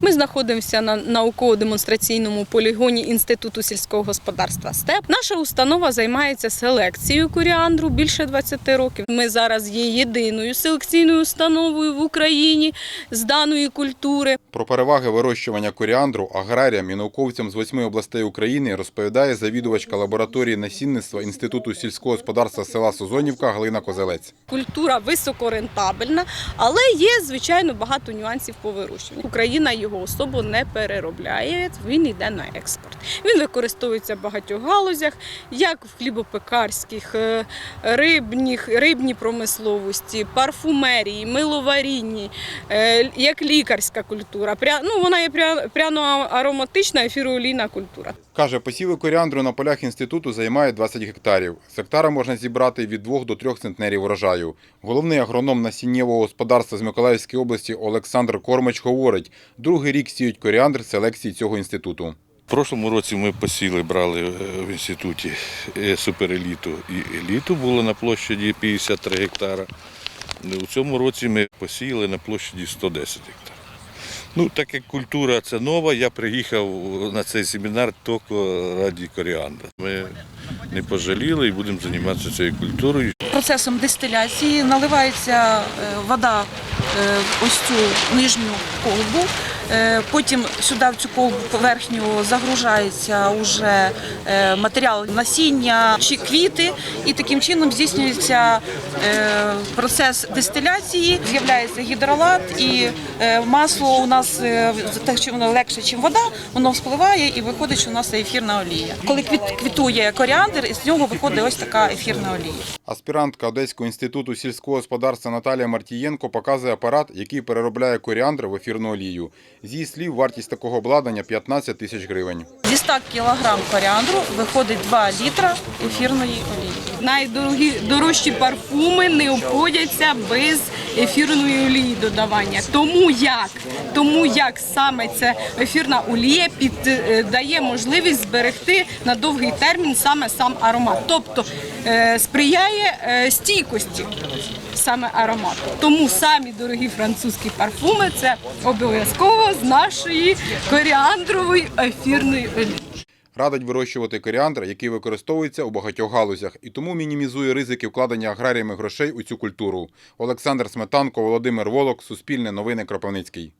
Ми знаходимося на науково-демонстраційному полігоні Інституту сільського господарства СТЕП. Наша установа займається селекцією коріандру більше 20 років. Ми зараз є єдиною селекційною установою в Україні з даної культури. Про переваги вирощування коріандру аграріям і науковцям з восьми областей України розповідає завідувачка лабораторії насінництва Інституту сільського господарства села Созонівка Галина Козелець. Культура високорентабельна, але є звичайно багато нюансів по вирощуванню. Україна його особо не переробляє. Він йде на експорт. Він використовується в багатьох галузях, як в хлібопекарських, е, рибних, рибній промисловості, парфумерії, миловарінні, е, як лікарська культура. Ну, вона є пряно-ароматична ефіроолійна культура. Каже, посіви коріандру на полях інституту займають 20 гектарів. З гектара можна зібрати від 2 до 3 центнерів урожаю. Головний агроном насіннєвого господарства з Миколаївської області Олександр Кормач говорить, другий рік сіють коріандр селекції цього інституту. В прошлому році ми посіли, брали е, в інституті е, супереліту і еліту було на площаді 53 гектара. У цьому році ми посіяли на площаді 110 гектар. Ну, так як культура це нова, я приїхав на цей семінар тільки раді коріандра. Ми не пожаліли і будемо займатися цією культурою. процесом дистиляції наливається е, вода в ось цю нижню колбу. Е, Потім сюди в цю колбу поверхню загружається уже е, матеріал насіння чи квіти, і таким чином здійснюється е, процес дистиляції. З'являється гідролат, і масло у нас те, що воно легше, ніж вода, воно вспливає і виходить, що у нас ефірна олія. Коли квіт- квітує коріандр, із нього виходить ось така ефірна олія. Аспірантка Одеського інституту сільського господарства Наталія Мартієнко показує апарат, який переробляє коріандр в ефірну олію. З її слів, вартість такого обладнання 15 тисяч гривень. Зі 100 кг коріандру виходить 2 літра ефірної олії. Найдорожчі парфуми не обходяться без ефірної олії додавання. Тому як? Тому як саме ця ефірна олія під, е, дає можливість зберегти на довгий термін саме сам аромат, тобто е, сприяє е, стійкості саме аромат. Тому самі дорогі французькі парфуми це обов'язково з нашої коріандрової ефірної олії. Радить вирощувати коріандр, який використовується у багатьох галузях, і тому мінімізує ризики вкладення аграріями грошей у цю культуру. Олександр Сметанко, Володимир Волок, Суспільне новини Кропивницький.